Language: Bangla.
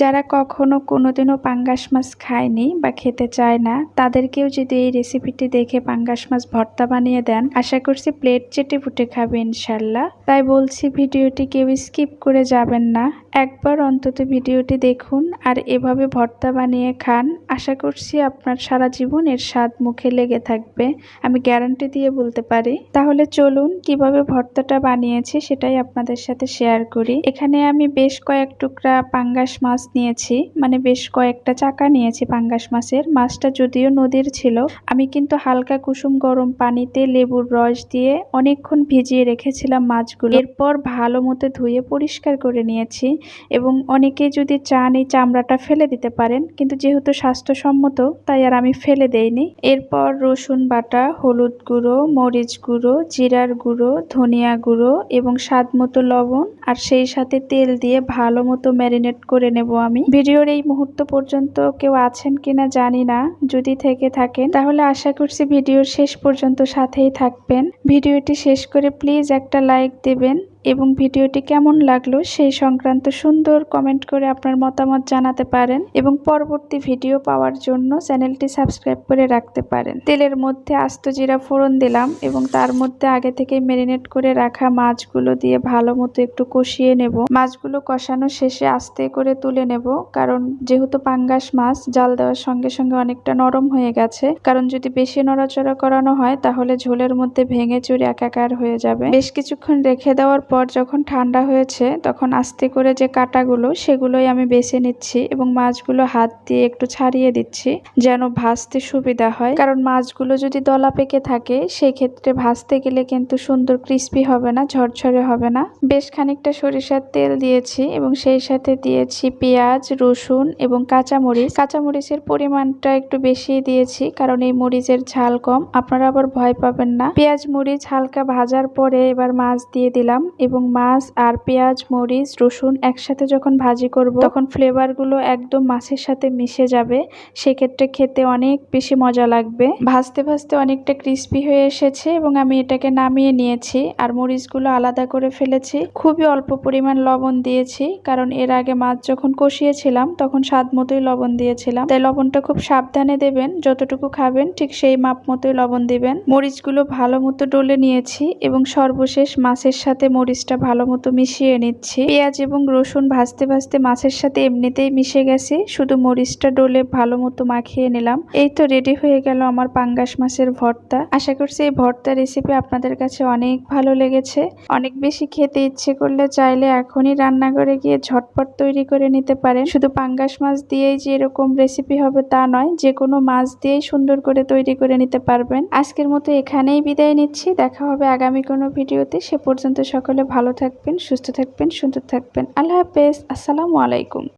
যারা কখনো কোনোদিনও পাঙ্গাস মাছ খায়নি বা খেতে চায় না, তাদেরকেও যদি এই রেসিপিটি দেখে পাঙ্গাস মাছ ভর্তা বানিয়ে দেন, আশা করছি প্লেট চেটে ফুটে খাবে ইনশাল্লাহ। তাই বলছি, ভিডিওটি কেউ স্কিপ করে যাবেন না। একবার অন্তত ভিডিওটি দেখুন আর এভাবে ভর্তা বানিয়ে খান, আশা করছি আপনার সারা জীবন এর স্বাদ মুখে লেগে থাকবে। আমি গ্যারান্টি দিয়ে বলতে পারি। তাহলে চলুন কীভাবে ভর্তাটা বানিয়েছি সেটাই আপনাদের সাথে শেয়ার করি। এখানে আমি বেশ কয়েক টুকরা পাঙ্গাস মাছ নিয়েছি মানে বেশ কয়েকটা চাকা নিয়েছি পাঙ্গাস মাছের। মাছটা যদিও নদীর ছিল, আমি কিন্তু হালকা কুসুম গরম পানিতে লেবুর রস দিয়ে অনেকক্ষণ ভিজিয়ে রেখেছিলাম মাছগুলো। এরপর ভালো মতো ধুয়ে পরিষ্কার করে নিয়েছি। এবং অনেকে যদি চান এই চামড়াটা ফেলে দিতে পারেন, কিন্তু যেহেতু স্বাস্থ্যসম্মত, তাই আর আমি ফেলে দেইনি। এরপর রসুন বাটা, হলুদ গুঁড়ো, মরিচ গুঁড়ো, জিরার গুঁড়ো, ধনিয়া গুঁড়ো এবং স্বাদ মতো লবণ আর সেই সাথে তেল দিয়ে ভালো মতো ম্যারিনেট করে নেব আমি। ভিডিওর এই মুহূর্ত পর্যন্ত কেউ আছেন কিনা জানি না, যদি থেকে থাকেন তাহলে আশা করছি ভিডিওর শেষ পর্যন্ত সাথেই থাকবেন। ভিডিওটি শেষ করে প্লিজ একটা লাইক দেবেন এবং ভিডিওটি কেমন লাগল সেই সংক্রান্ত সুন্দর কমেন্ট করে আপনার মতামত জানাতে পারেন এবং পরবর্তী ভিডিও পাওয়ার জন্য চ্যানেলটি সাবস্ক্রাইব করে রাখতে পারেন। তেলের মধ্যে আস্ত জিরা ফোড়ন দিলাম এবং তার মধ্যে আগে থেকে মেরিনেট করে রাখা মাছগুলো দিয়ে ভালো মতো একটু কষিয়ে নেব। মাছগুলো কষানো শেষে আস্তে করে তুলে নেব কারণ যেহেতু পাঙ্গাস মাছ, জাল দেওয়ার সঙ্গে সঙ্গে অনেকটা নরম হয়ে গেছে। কারণ যদি বেশি নড়াচড়া করানো হয় তাহলে ঝোলের মধ্যে ভেঙে চুরে একাকার হয়ে যাবে। বেশ কিছুক্ষণ রেখে দেওয়ার পর যখন ঠান্ডা হয়েছে, তখন আস্তে করে যে কাটাগুলো, সেগুলোই আমি বেছে নিচ্ছি এবং মাছগুলো হাত দিয়ে একটু ছাড়িয়ে দিচ্ছি যেন ভাজতে সুবিধা হয়। কারণ মাছগুলো যদি দলা পেকে থাকে সেই ক্ষেত্রে ভাজতে গেলে কিন্তু সুন্দর ক্রিস্পি হবে না, ঝরঝরে হবে না। বেশ খানিকটা সরিষার তেল দিয়েছি এবং সেই সাথে দিয়েছি পেঁয়াজ, রসুন এবং কাঁচামরিচ। কাঁচামরিচের পরিমাণটা একটু বেশি দিয়েছি কারণ এই মরিচের ঝাল কম, আপনারা আবার ভয় পাবেন না। পেঁয়াজ, মরিচ হালকা ভাজার পরে এবার মাছ দিয়ে দিলাম। এবং মাছ আর পেঁয়াজ, মরিচ, রসুন একসাথে যখন ভাজি করব, তখন ফ্লেভারগুলো একদম মাছের সাথে মিশে যাবে। সেক্ষেত্রে খেতে অনেক বেশি মজা লাগবে। ভাজতে ভাজতে অনেকটা ক্রিস্পি হয়ে এসেছে এবং আমি এটাকে নামিয়ে নিয়েছি আর মরিচগুলো আলাদা করে ফেলেছি। খুবই অল্প পরিমাণ লবণ দিয়েছি কারণ এর আগে মাছ যখন কষিয়েছিলাম, তখন স্বাদ মতোই লবণ দিয়েছিলাম। তাই লবণটা খুব সাবধানে দেবেন, যতটুকু খাবেন ঠিক সেই মাপ মতোই লবণ দিবেন। মরিচগুলো ভালো মতো ডলে নিয়েছি এবং সর্বশেষ মাছের সাথে মরিচটা ভালো মতো মিশিয়ে নিচ্ছি। পেঁয়াজ এবং রসুন ভাজতে ভাজতে মাছের সাথে এমনিতেই মিশে গেছে। শুধু মরিচটা ডলে ভালো মতো মাখিয়ে নিলাম। এই তো রেডি হয়ে গেল আমার পাঙ্গাস মাছের ভর্তা। আশা করছি এই ভর্তা রেসিপি আপনাদের কাছে অনেক ভালো লেগেছে। অনেক বেশি খেতে ইচ্ছে করলে চাইলে এখনই রান্নাঘরে গিয়ে ঝটপট তৈরি করে নিতে পারেন। শুধু পাঙ্গাস মাছ দিয়েই যে এরকম রেসিপি হবে তা নয়, যে কোনো মাছ দিয়েই সুন্দর করে তৈরি করে নিতে পারবেন। আজকের মতো এখানেই বিদায় নিচ্ছি। দেখা হবে আগামী কোনো ভিডিওতে। সে পর্যন্ত সকলে ভালো থাকবেন সুস্থ থাকবেন সুন্দর থাকবেন। আল্লাহ হাফেজ আসসালামু আলাইকুম।